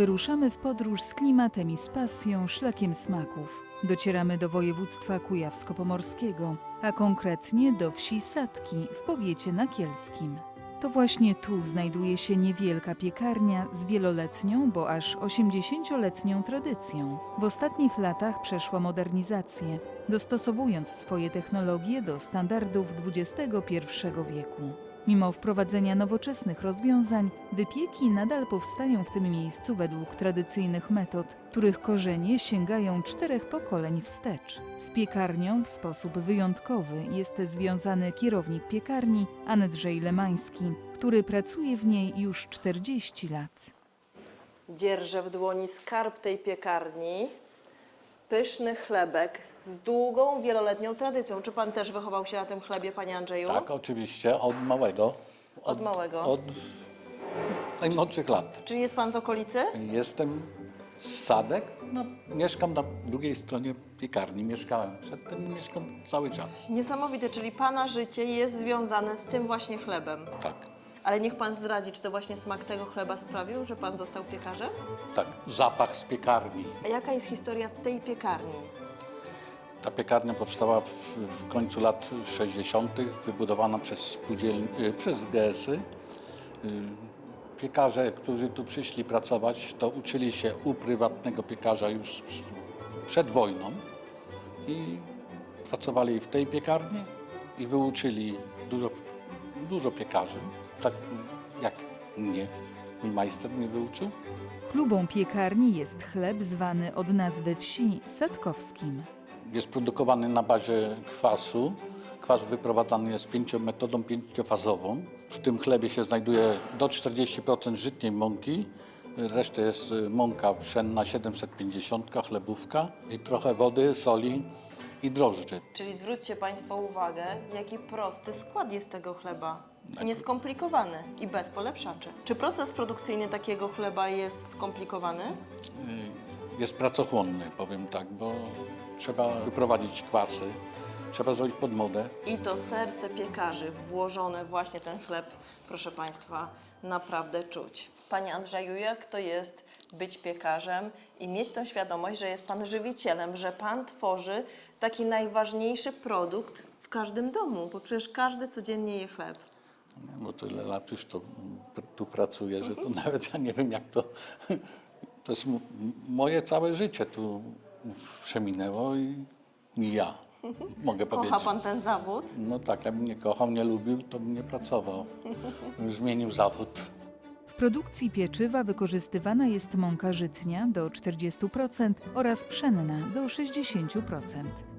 Wyruszamy w podróż z klimatem i z pasją, szlakiem smaków. Docieramy do województwa kujawsko-pomorskiego, a konkretnie do wsi Sadki w powiecie nakielskim. To właśnie tu znajduje się niewielka piekarnia z wieloletnią, bo aż 80-letnią tradycją. W ostatnich latach przeszła modernizację, dostosowując swoje technologie do standardów XXI wieku. Mimo wprowadzenia nowoczesnych rozwiązań, wypieki nadal powstają w tym miejscu według tradycyjnych metod, których korzenie sięgają czterech pokoleń wstecz. Z piekarnią w sposób wyjątkowy jest związany kierownik piekarni Andrzej Lemański, który pracuje w niej już 40 lat. Dzierżę w dłoni skarb tej piekarni. Pyszny chlebek z długą, wieloletnią tradycją. Czy pan też wychował się na tym chlebie, panie Andrzeju? Tak, oczywiście, od małego. Od małego. Od najmłodszych lat. Czy jest pan z okolicy? Jestem z Sadek, no, mieszkam na drugiej stronie piekarni, mieszkałem przedtem mieszkam cały czas. Niesamowite, czyli pana życie jest związane z tym właśnie chlebem. Tak, Ale niech pan zdradzi, czy to właśnie smak tego chleba sprawił, że pan został piekarzem? tak, zapach z piekarni. A jaka jest historia tej piekarni? Ta piekarnia powstała w, w końcu lat 60., wybudowana przez, spółdziel... y, przez GS-y. Y, Piekarze, którzy tu przyszli pracować, to uczyli się u prywatnego piekarza już przed wojną i pracowali w tej piekarni i wyuczyli dużo, dużo piekarzy, tak jak mnie. Mój majster mnie wyuczył. Klubą piekarni jest chleb zwany od nazwy wsi Sadkowskim. Jest produkowany na bazie kwasu. Kwas wyprowadzany jest pięcio, metodą pięciofazową. W tym chlebie się znajduje do 40% żytniej mąki. Resztę jest y, mąka pszenna 750, chlebówka i trochę wody, soli i drożdży. Czyli zwróćcie państwo uwagę, jaki prosty skład jest tego chleba. Nieskomplikowany i bez polepszaczy. Czy proces produkcyjny takiego chleba jest skomplikowany? Jest pracochłonny, powiem tak, bo trzeba wyprowadzić kwasy, trzeba zrobić podmodę. I to serce piekarzy włożone właśnie ten chleb, proszę Państwa, naprawdę czuć. Panie Andrzeju, jak to jest być piekarzem i mieć tą świadomość, że jest Pan żywicielem, że Pan tworzy taki najważniejszy produkt w każdym domu, bo przecież każdy codziennie je chleb. Bo tyle lat już to tu pracuję, że to nawet ja nie wiem jak to... To jest moje całe życie tu przeminęło i, ja mogę Kocha powiedzieć. Pan ten zawód? No tak, jakbym nie kochał, nie lubił, to bym nie pracował. Zmienił zawód. Produkcji pieczywa wykorzystywana jest mąka żytnia do 40% oraz pszenna do 60%.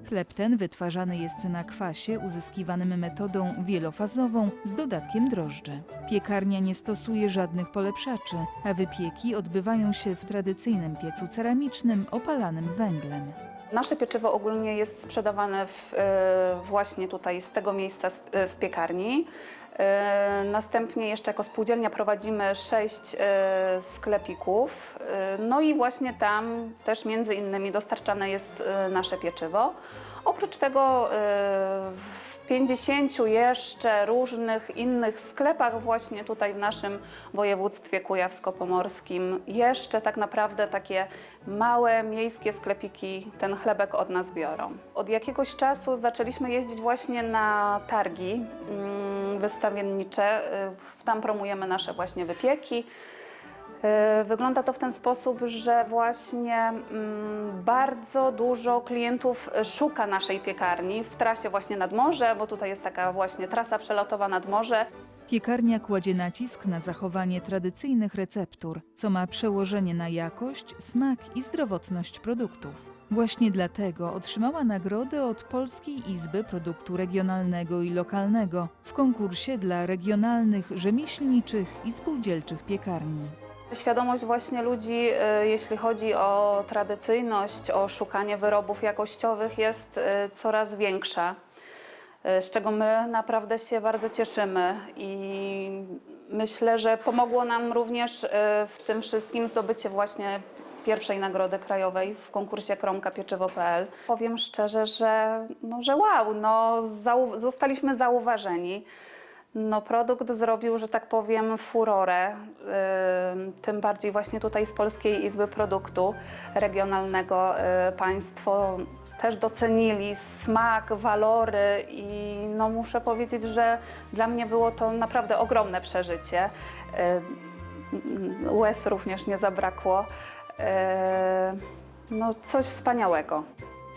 Chleb ten wytwarzany jest na kwasie uzyskiwanym metodą wielofazową z dodatkiem drożdży. Piekarnia nie stosuje żadnych polepszaczy, a wypieki odbywają się w tradycyjnym piecu ceramicznym opalanym węglem. Nasze pieczywo ogólnie jest sprzedawane w, e, właśnie tutaj z tego miejsca e, w piekarni. E, Następnie jeszcze jako spółdzielnia prowadzimy sześć e, sklepików. E, No i właśnie tam też między innymi dostarczane jest nasze pieczywo. Oprócz tego w 50 jeszcze różnych innych sklepach właśnie tutaj w naszym województwie kujawsko-pomorskim jeszcze tak naprawdę takie małe miejskie sklepiki ten chlebek od nas biorą. Od jakiegoś czasu zaczęliśmy jeździć właśnie na targi mm, wystawiennicze. Y, Tam promujemy nasze właśnie wypieki. E, Wygląda to w ten sposób, że właśnie mm, bardzo dużo klientów szuka naszej piekarni w trasie właśnie nad morze, bo tutaj jest taka właśnie trasa przelotowa nad morze. Piekarnia kładzie nacisk na zachowanie tradycyjnych receptur, co ma przełożenie na jakość, smak i zdrowotność produktów. Właśnie dlatego otrzymała nagrodę od Polskiej Izby Produktu Regionalnego i Lokalnego w konkursie dla regionalnych, rzemieślniczych i spółdzielczych piekarni. Świadomość właśnie ludzi, e, jeśli chodzi o tradycyjność, o szukanie wyrobów jakościowych jest e, coraz większa. e, Z czego my naprawdę się bardzo cieszymy i myślę, że pomogło nam również w tym wszystkim zdobycie właśnie pierwszej nagrody krajowej w konkursie Kromka Pieczywo.pl. Powiem szczerze, że, no, że wow, no, zau- zostaliśmy zauważeni. No, produkt zrobił, że tak powiem, furorę. Yy, Tym bardziej właśnie tutaj z Polskiej Izby Produktu Regionalnego yy, Państwo też docenili smak, walory i no, muszę powiedzieć, że dla mnie było to naprawdę ogromne przeżycie. Yy, Łez również nie zabrakło. Yy, No, coś wspaniałego.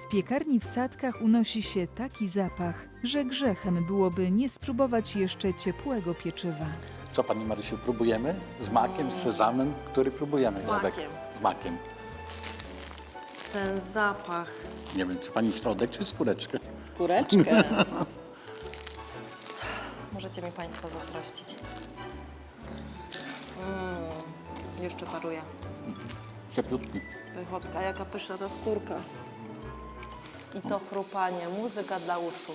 W piekarni w Sadkach unosi się taki zapach, że grzechem byłoby nie spróbować jeszcze ciepłego pieczywa. Co Pani Marysiu, próbujemy? Z makiem, z sezamem? Który próbujemy? Z Jadek? makiem. Z makiem. Ten zapach. Nie wiem, czy Pani środek, czy skóreczkę? Skóreczkę. Możecie mi Państwo zazdrościć. Mm, jeszcze paruje. Cieplutki. Wychodka, jaka pyszna ta skórka. I to chrupanie, muzyka dla uszu.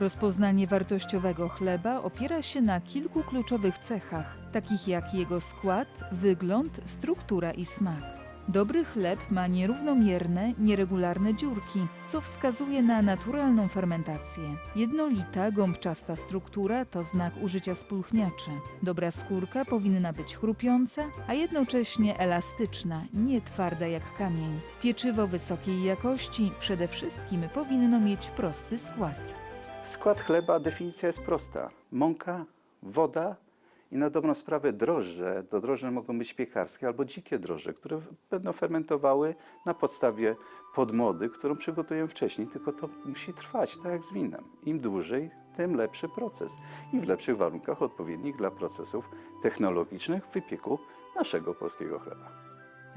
Rozpoznanie wartościowego chleba opiera się na kilku kluczowych cechach, takich jak jego skład, wygląd, struktura i smak. Dobry chleb ma nierównomierne, nieregularne dziurki, co wskazuje na naturalną fermentację. Jednolita, gąbczasta struktura to znak użycia spulchniaczy. Dobra skórka powinna być chrupiąca, a jednocześnie elastyczna, nie twarda jak kamień. Pieczywo wysokiej jakości przede wszystkim powinno mieć prosty skład. Skład chleba, definicja jest prosta. Mąka, woda i na dobrą sprawę drożdże. To drożdże mogą być piekarskie albo dzikie drożdże, które będą fermentowały na podstawie podmody, którą przygotujemy wcześniej, tylko to musi trwać, tak jak z winem. Im dłużej, tym lepszy proces i w lepszych warunkach odpowiednich dla procesów technologicznych wypieku naszego polskiego chleba.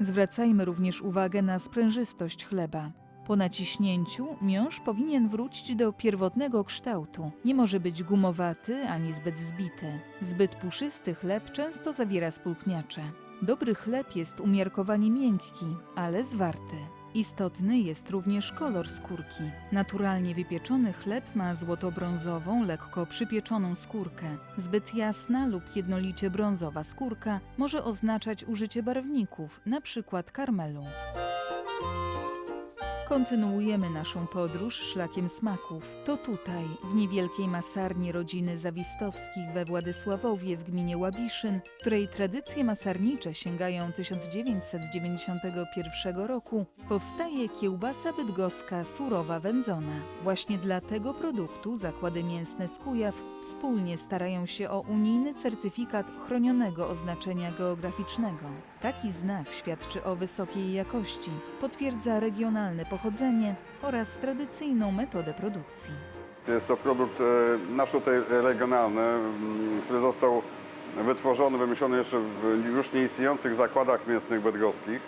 Zwracajmy również uwagę na sprężystość chleba. Po naciśnięciu miąższ powinien wrócić do pierwotnego kształtu. Nie może być gumowaty ani zbyt zbity. Zbyt puszysty chleb często zawiera spulchniacze. Dobry chleb jest umiarkowanie miękki, ale zwarty. Istotny jest również kolor skórki. Naturalnie wypieczony chleb ma złoto-brązową, lekko przypieczoną skórkę. Zbyt jasna lub jednolicie brązowa skórka może oznaczać użycie barwników, np. karmelu. Kontynuujemy naszą podróż szlakiem smaków. To tutaj, w niewielkiej masarni rodziny Zawistowskich we Władysławowie w gminie Łabiszyn, której tradycje masarnicze sięgają 1991 roku, powstaje kiełbasa bydgoska surowa wędzona. Właśnie dla tego produktu zakłady mięsne z Kujaw wspólnie starają się o unijny certyfikat chronionego oznaczenia geograficznego. Taki znak świadczy o wysokiej jakości, potwierdza regionalne pochodzenie oraz tradycyjną metodę produkcji. Jest to produkt e, nasz tutaj regionalny, mm, który został wytworzony, wymyślony jeszcze w już nieistniejących zakładach mięsnych bydgoskich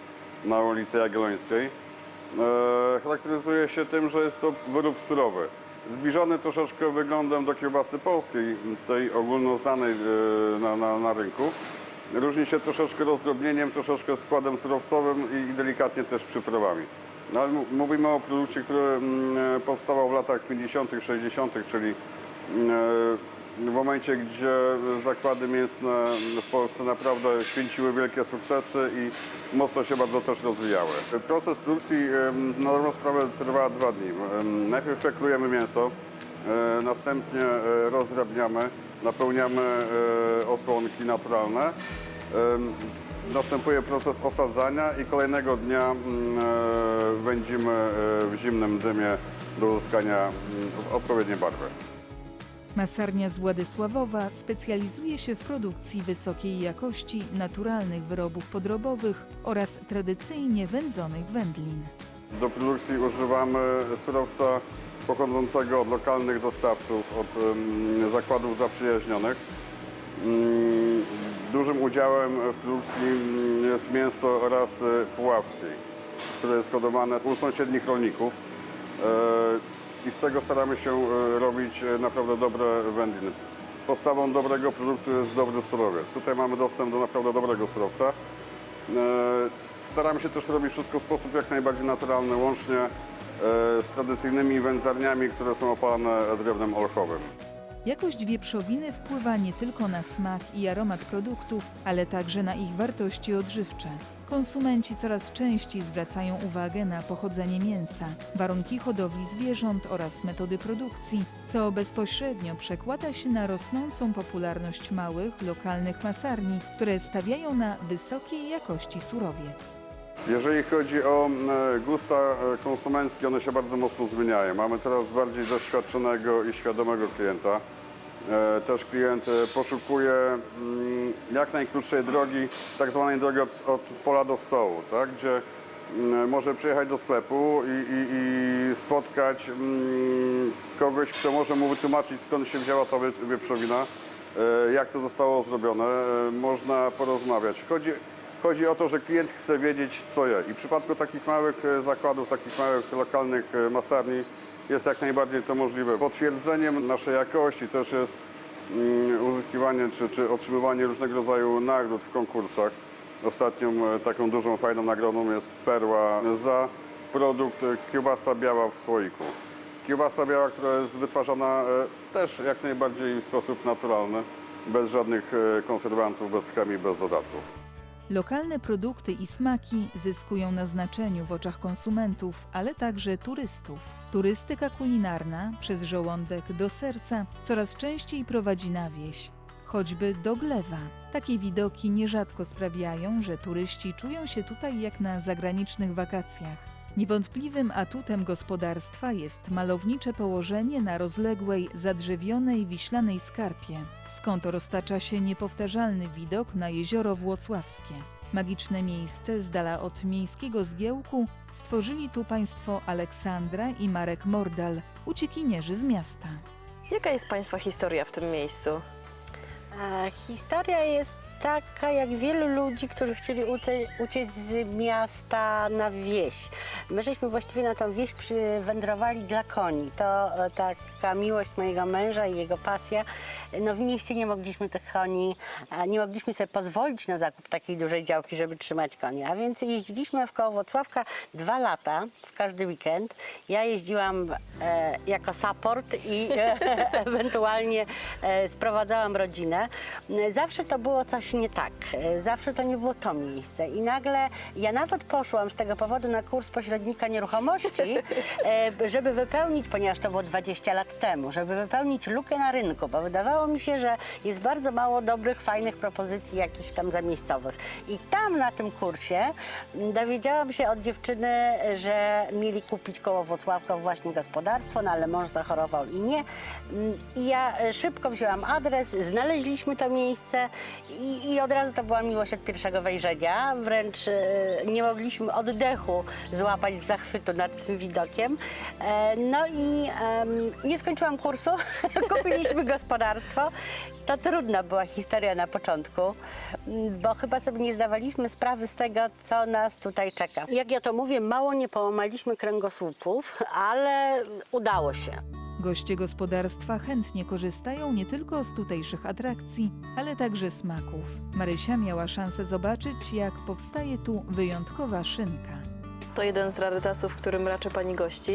na ulicy Jagiellońskiej. E, Charakteryzuje się tym, że jest to wyrób surowy. Zbliżony troszeczkę wyglądem do kiełbasy polskiej, tej ogólnoznanej e, na, na, na rynku. Różni się troszeczkę rozdrobnieniem, troszeczkę składem surowcowym i delikatnie też przyprawami. No, ale mówimy o produkcie, który mm, powstawał w latach 50., 60., czyli mm, e, w momencie, gdzie zakłady mięsne w Polsce naprawdę święciły wielkie sukcesy i mocno się bardzo też rozwijały. Proces produkcji na dobrą sprawę trwa dwa dni. Najpierw feklujemy mięso, e, następnie e, rozdrabniamy, napełniamy e, osłonki naturalne. Następuje proces osadzania i kolejnego dnia mm, e, wędzimy e, w zimnym dymie do uzyskania mm, odpowiedniej barwy. Masarnia z Władysławowa specjalizuje się w produkcji wysokiej jakości naturalnych wyrobów podrobowych oraz tradycyjnie wędzonych wędlin. Do produkcji używamy surowca pochodzącego od lokalnych dostawców, od zakładów zaprzyjaźnionych. Mm, Dużym udziałem w produkcji mm, jest mięso rasy puławskiej, które jest hodowane u sąsiednich rolników. E, I z tego staramy się e, robić e, naprawdę dobre wędliny. Podstawą dobrego produktu jest dobry surowiec. Tutaj mamy dostęp do naprawdę dobrego surowca. Staramy się też robić wszystko w sposób jak najbardziej naturalny, łącznie z tradycyjnymi wędzarniami, które są opalane drewnem olchowym. Jakość wieprzowiny wpływa nie tylko na smak i aromat produktów, ale także na ich wartości odżywcze. Konsumenci coraz częściej zwracają uwagę na pochodzenie mięsa, warunki hodowli zwierząt oraz metody produkcji, co bezpośrednio przekłada się na rosnącą popularność małych, lokalnych masarni, które stawiają na wysokiej jakości surowiec. Jeżeli chodzi o e, gusta e, konsumenckie, one się bardzo mocno zmieniają. Mamy coraz bardziej doświadczonego i świadomego klienta. E, Też klient poszukuje mm, jak najkrótszej drogi, tak zwanej drogi od, od pola do stołu, tak? gdzie mm, może przyjechać do sklepu i, i, i spotkać mm, kogoś, kto może mu wytłumaczyć skąd się wzięła ta wie- wieprzowina, jak to zostało zrobione. Można porozmawiać. Chodzi, chodzi o to, że klient chce wiedzieć, co je. I w przypadku takich małych e, zakładów, takich małych lokalnych e, masarni jest jak najbardziej to możliwe. Potwierdzeniem naszej jakości też jest mm, uzyskiwanie czy, czy otrzymywanie różnego rodzaju nagród w konkursach. Ostatnią e, taką dużą, fajną nagrodą jest perła za produkt kiełbasa biała w słoiku. Kiełbasa biała, która jest wytwarzana też jak najbardziej w sposób naturalny, bez żadnych konserwantów, bez chemii, bez dodatków. Lokalne produkty i smaki zyskują na znaczeniu w oczach konsumentów, ale także turystów. Turystyka kulinarna przez żołądek do serca coraz częściej prowadzi na wieś, choćby do Glewa. Takie widoki nierzadko sprawiają, że turyści czują się tutaj jak na zagranicznych wakacjach. Niewątpliwym atutem gospodarstwa jest malownicze położenie na rozległej, zadrzewionej wiślanej skarpie, skąd roztacza się niepowtarzalny widok na jezioro Włocławskie. Magiczne miejsce z dala od miejskiego zgiełku stworzyli tu państwo Aleksandra i Marek Mordal, uciekinierzy z miasta. Jaka jest Państwa historia w tym miejscu? A historia jest taka, jak wielu ludzi, którzy chcieli uciec z miasta na wieś. My żeśmy właściwie na tą wieś przywędrowali dla koni. To e, taka miłość mojego męża i jego pasja. No w mieście nie mogliśmy tych koni, nie mogliśmy sobie pozwolić na zakup takiej dużej działki, żeby trzymać koni. A więc jeździliśmy w koło Włocławka dwa lata, w każdy weekend. Ja jeździłam e, jako support i e, ewentualnie e, sprowadzałam rodzinę. Zawsze to było coś nie tak. E, Zawsze to nie było to miejsce. I nagle ja nawet poszłam z tego powodu na kurs pośrednika nieruchomości, e, żeby wypełnić, ponieważ to było 20 lat temu, żeby wypełnić lukę na rynku, bo wydawało mi się, że jest bardzo mało dobrych, fajnych propozycji jakichś tam zamiejscowych. I tam na tym kursie m, dowiedziałam się od dziewczyny, że mieli kupić koło Włocławka właśnie gospodarstwo, no ale mąż zachorował i nie. Mm, I ja e, szybko wzięłam adres, znaleźliśmy to miejsce i, i od razu to była miłość od pierwszego wejrzenia. Wręcz e, nie mogliśmy oddechu złapać z zachwytu nad tym widokiem. E, No i nie skończyłam kursu, kupiliśmy gospodarstwo. To trudna była historia na początku, bo chyba sobie nie zdawaliśmy sprawy z tego, co nas tutaj czeka. Jak ja to mówię, mało nie połamaliśmy kręgosłupów, ale udało się. Goście gospodarstwa chętnie korzystają nie tylko z tutejszych atrakcji, ale także smaków. Marysia miała szansę zobaczyć, jak powstaje tu wyjątkowa szynka. To jeden z rarytasów, którym raczy Pani gości.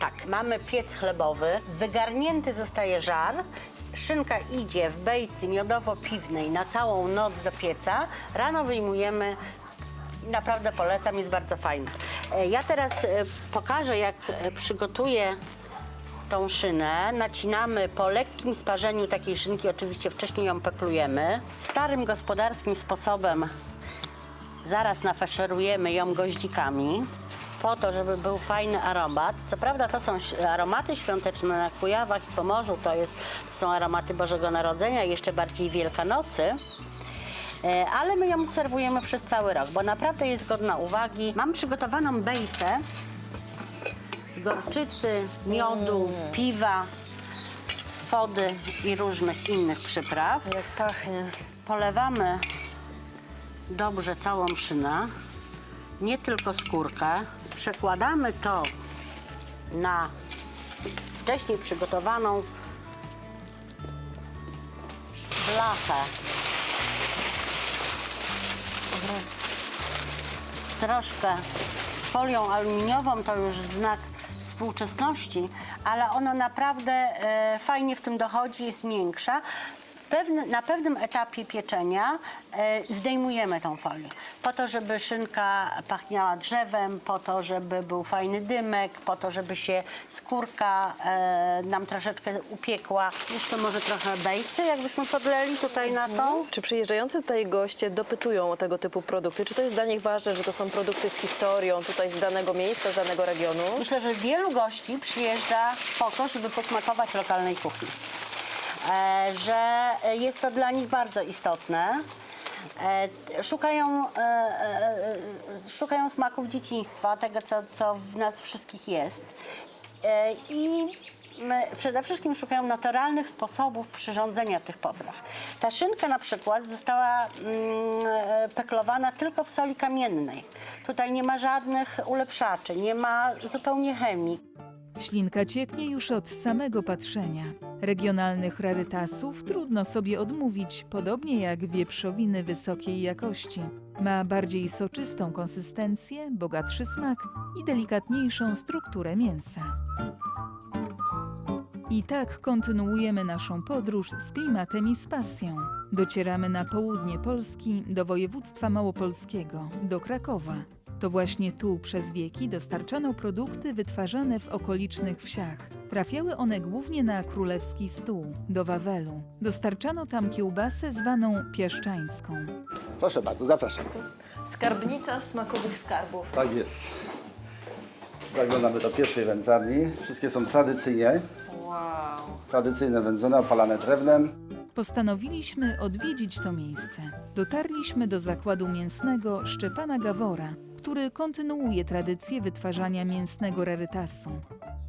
Tak, mamy piec chlebowy, wygarnięty zostaje żar, szynka idzie w bejcy miodowo-piwnej na całą noc do pieca, rano wyjmujemy, naprawdę polecam, jest bardzo fajna. E, Ja teraz e, pokażę, jak e, przygotuję tą szynę. Nacinamy po lekkim sparzeniu takiej szynki, oczywiście wcześniej ją peklujemy. Starym gospodarskim sposobem Zaraz nafaszerujemy ją goździkami po to, żeby był fajny aromat. Co prawda to są aromaty świąteczne na Kujawach i Pomorzu, to, jest, to są aromaty Bożego Narodzenia jeszcze bardziej Wielkanocy. E, Ale my ją serwujemy przez cały rok, bo naprawdę jest godna uwagi. Mam przygotowaną bejtę z gorczycy, miodu, piwa, wody i różnych innych przypraw. Jak pachnie. Polewamy dobrze całą szynę, nie tylko skórkę. Przekładamy to na wcześniej przygotowaną blachę. Troszkę folią aluminiową, to już znak współczesności, ale ono naprawdę e, fajnie w tym dochodzi, jest miększa. Na pewnym etapie pieczenia e, zdejmujemy tą folię, po to, żeby szynka pachniała drzewem, po to, żeby był fajny dymek, po to, żeby się skórka e, nam troszeczkę upiekła. Jeszcze może trochę bejcy, jakbyśmy podleli tutaj na tą. Czy przyjeżdżający tutaj goście dopytują o tego typu produkty? Czy to jest dla nich ważne, że to są produkty z historią tutaj z danego miejsca, z danego regionu? Myślę, że wielu gości przyjeżdża po to, żeby posmakować lokalnej kuchni. E, że jest to dla nich bardzo istotne. E, szukają, e, szukają smaków dzieciństwa, tego, co, co w nas wszystkich jest. I przede wszystkim szukają naturalnych sposobów przyrządzenia tych potraw. Ta szynka na przykład została mm, peklowana tylko w soli kamiennej. Tutaj nie ma żadnych ulepszaczy, nie ma zupełnie chemii. Ślinka cieknie już od samego patrzenia. Regionalnych rarytasów trudno sobie odmówić, podobnie jak wieprzowiny wysokiej jakości. Ma bardziej soczystą konsystencję, bogatszy smak i delikatniejszą strukturę mięsa. I tak kontynuujemy naszą podróż z klimatem i z pasją. Docieramy na południe Polski, do województwa małopolskiego, do Krakowa. To właśnie tu przez wieki dostarczano produkty wytwarzane w okolicznych wsiach. Trafiały one głównie na królewski stół, do Wawelu. Dostarczano tam kiełbasę zwaną pieszczańską. Proszę bardzo, zapraszam. Skarbnica smakowych skarbów. Tak jest. Zaglądamy do pierwszej wędzarni. Wszystkie są tradycyjnie, Wow. tradycyjne wędzone, opalane drewnem. Postanowiliśmy odwiedzić to miejsce. Dotarliśmy do zakładu mięsnego Szczepana Gawora, który kontynuuje tradycję wytwarzania mięsnego rarytasu.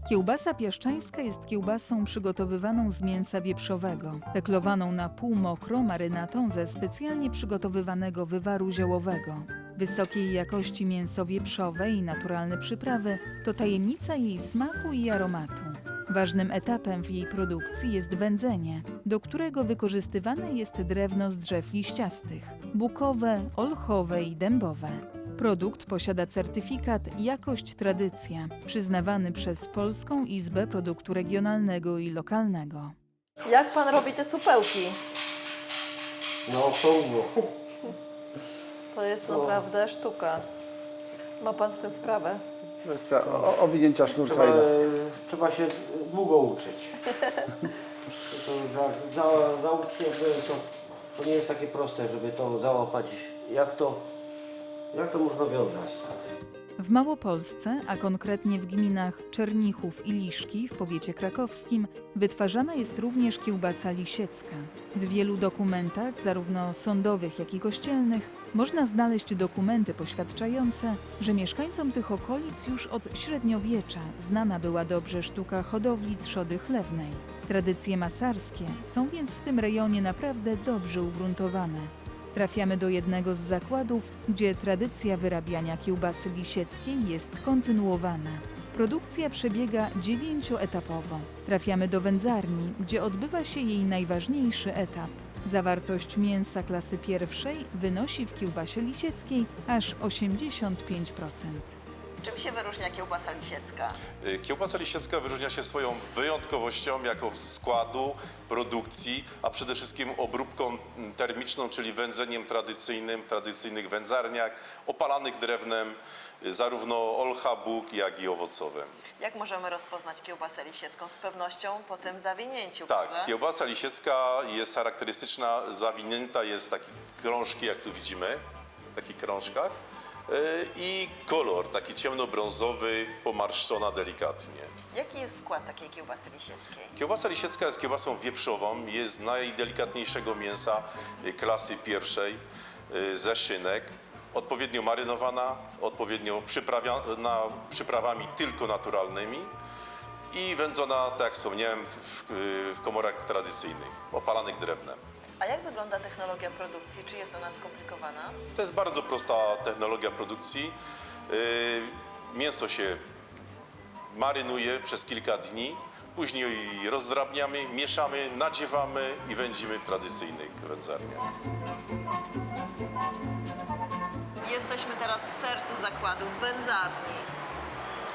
Kiełbasa piaszczańska jest kiełbasą przygotowywaną z mięsa wieprzowego, peklowaną na pół mokro marynatą ze specjalnie przygotowywanego wywaru ziołowego. Wysokiej jakości mięso wieprzowe i naturalne przyprawy to tajemnica jej smaku i aromatu. Ważnym etapem w jej produkcji jest wędzenie, do którego wykorzystywane jest drewno z drzew liściastych bukowe, olchowe i dębowe. Produkt posiada certyfikat Jakość Tradycja, przyznawany przez Polską Izbę Produktu Regionalnego i Lokalnego. Jak pan robi te supełki? No, okrągło. To jest naprawdę sztuka. Ma pan w tym wprawę. Kwestia o- owinięcia sznurka Trzeba, i do... trzeba się długo uczyć. To, to za, zaucznie byłem, to, to nie jest takie proste, żeby to załapać. Jak to, jak to można wiązać? W Małopolsce, a konkretnie w gminach Czernichów i Liszki w powiecie krakowskim, wytwarzana jest również kiełbasa lisiecka. W wielu dokumentach, zarówno sądowych, jak i kościelnych, można znaleźć dokumenty poświadczające, że mieszkańcom tych okolic już od średniowiecza znana była dobrze sztuka hodowli trzody chlewnej. Tradycje masarskie są więc w tym rejonie naprawdę dobrze ugruntowane. Trafiamy do jednego z zakładów, gdzie tradycja wyrabiania kiełbasy lisieckiej jest kontynuowana. Produkcja przebiega dziewięcioetapowo. Trafiamy do wędzarni, gdzie odbywa się jej najważniejszy etap. Zawartość mięsa klasy pierwszej wynosi w kiełbasie lisieckiej aż 85%. Czym się wyróżnia kiełbasa lisiecka? Y, Kiełbasa lisiecka wyróżnia się swoją wyjątkowością jako składu, produkcji, a przede wszystkim obróbką mm, termiczną, czyli wędzeniem tradycyjnym w tradycyjnych wędzarniach, opalanych drewnem, y, zarówno olcha, bóg, jak i owocowym. Jak możemy rozpoznać kiełbasę lisiecką? Z pewnością po tym zawinięciu, Tak, prawda? kiełbasa lisiecka jest charakterystyczna, zawinięta jest taki krążki, jak tu widzimy, w takich krążkach. Y, I kolor taki ciemnobrązowy, pomarszczona delikatnie. Jaki jest skład takiej kiełbasy lisieckiej? Kiełbasa lisiecka jest kiełbasą wieprzową, jest z najdelikatniejszego mięsa y, klasy pierwszej y, ze szynek, odpowiednio marynowana, odpowiednio przyprawiona przyprawami tylko naturalnymi i wędzona, tak jak wspomniałem, w, w komorach tradycyjnych, opalanych drewnem. A jak wygląda technologia produkcji? Czy jest ona skomplikowana? To jest bardzo prosta technologia produkcji. Y, Mięso się marynuje przez kilka dni, później rozdrabniamy, mieszamy, nadziewamy i wędzimy w tradycyjnych wędzarniach. Jesteśmy teraz w sercu zakładu, w wędzarni.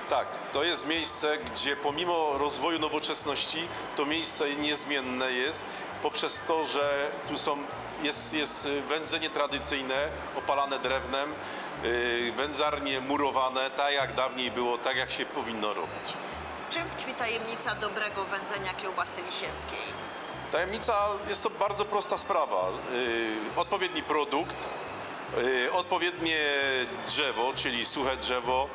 Tak, to jest miejsce, gdzie pomimo rozwoju nowoczesności, to miejsce niezmienne jest poprzez to, że tu są, jest, jest wędzenie tradycyjne, opalane drewnem, yy, wędzarnie murowane, tak jak dawniej było, tak jak się powinno robić. W czym tkwi tajemnica dobrego wędzenia kiełbasy lisieckiej? Tajemnica jest to bardzo prosta sprawa. Yy, odpowiedni produkt, odpowiednie drzewo, czyli suche drzewo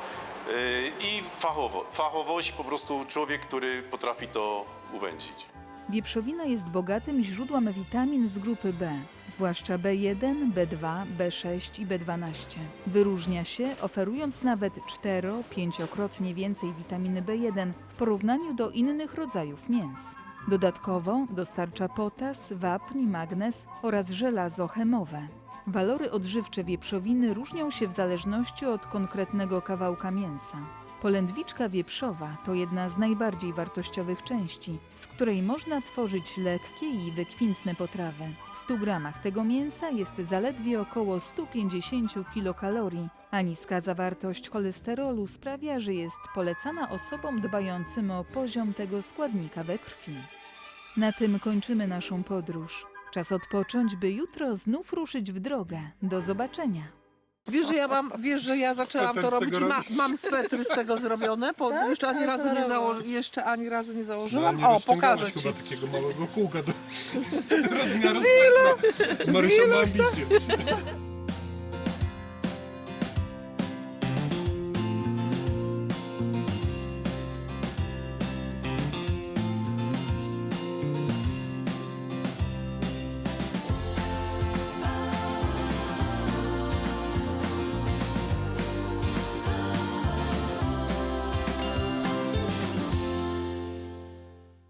i fachowo, fachowość, po prostu człowiek, który potrafi to uwędzić. Wieprzowina jest bogatym źródłem witamin z grupy B, zwłaszcza B1, B2, B6 i B12. Wyróżnia się, oferując nawet 4-5-krotnie więcej witaminy B1 w porównaniu do innych rodzajów mięs. Dodatkowo dostarcza potas, wapń, magnez oraz żelazo chemowe. Walory odżywcze wieprzowiny różnią się w zależności od konkretnego kawałka mięsa. Polędwiczka wieprzowa to jedna z najbardziej wartościowych części, z której można tworzyć lekkie i wykwintne potrawy. W 100 gramach tego mięsa jest zaledwie około 150 kilokalorii, a niska zawartość cholesterolu sprawia, że jest polecana osobom dbającym o poziom tego składnika we krwi. Na tym kończymy naszą podróż. Czas odpocząć, by jutro znów ruszyć w drogę. Do zobaczenia. Wiesz, że ja mam, wiesz, że ja zaczęłam Sweter to z robić tego i ma, robisz? mam swetry z tego zrobione, po, jeszcze ani razu nie założy, jeszcze ani razu nie założyłam. o, pokażę ci. chyba takiego małego kółka do rozmiaru Z ilu? Marysia ma ambicje.